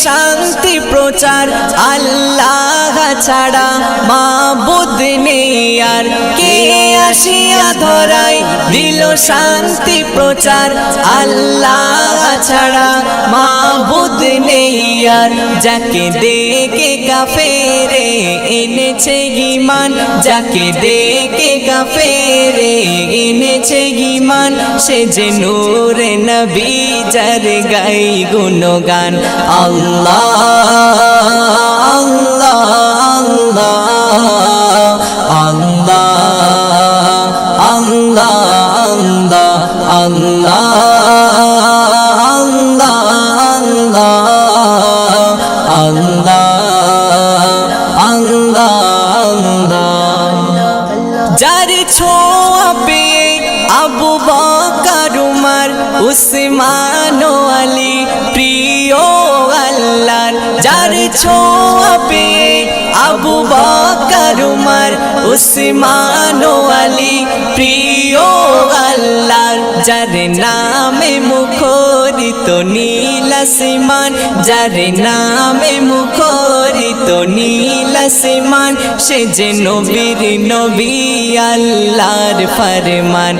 শান্তি প্রচার আল্লাহ ছাড়া মাবুদ নেই আর কে আসিয়া ধরাই দিল শান্তি প্রচার। আল্লাহ ছাড়া মাবুদ নেই আর যাকে দেখে কাফেরে এনেছে গিমান যাকে দেখে কাফেরে এনেছে গিমান সে যে নূরে নবী যার গাই গুণগান। আল্লাহ আল্লাহ আল্লাহ আল্লাহ আল্লাহ আল্লাহ আল্লাহ আল্লাহ আল্লাহ যার ছোঁয়া পেয়ে আবু বকর উসমান আলী। যার ছোঁয়া পেয়ে আবু বকর, উমর, উসমান আলী, প্রিয় আল্লাহর, যার নামে মুখরিত নীল আসমান, যার নামে মুখরিত নীল আসমান, সে যে নবীর নবী আল্লাহর ফরমান।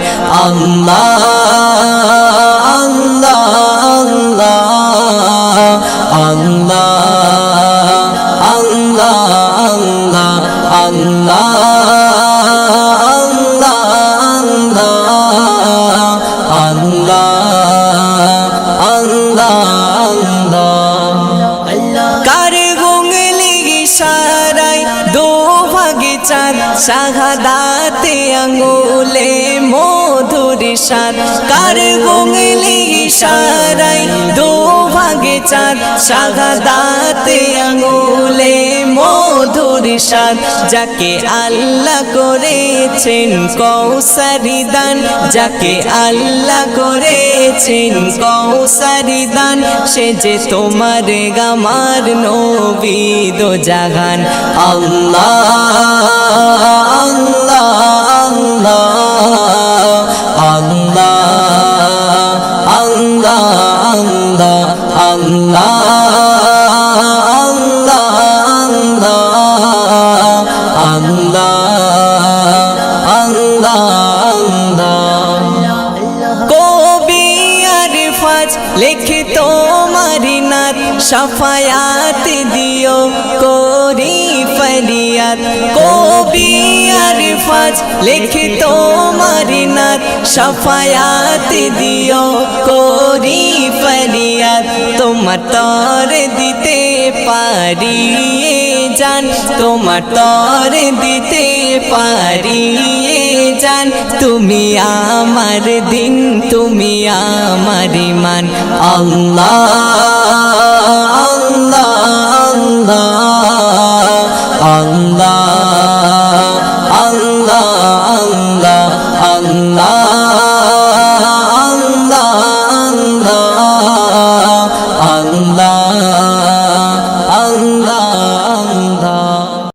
আল্লাহ আল্লাহ শাহাদাতে আঙ্গুলে মধুর সাদ কার গুঙ্গলি সারাই দো ভাগে চাঁদ, শাহাদাতে আঙ্গুলে মধুর সাদ যাকে আল্লাহ করেছেন কৌসারি দান, যাকে আল্লাহ করেছেন কৌসারি দান, সে যে তোমার গামার নবী দো জাগান আল্লাহ লেখে তোমারি নাত সাফায়াত দিও করি ফরিয়াদ কবি আর ফাজ লেখে তোমারি নাত সাফায়াত দিও, করি ফরিয়াদ তোমার তর দিতে পারি জান তোমার তর দিতে পারি জান তুমি আমার দিন, তুমি আমার ইমান, আল্লাহ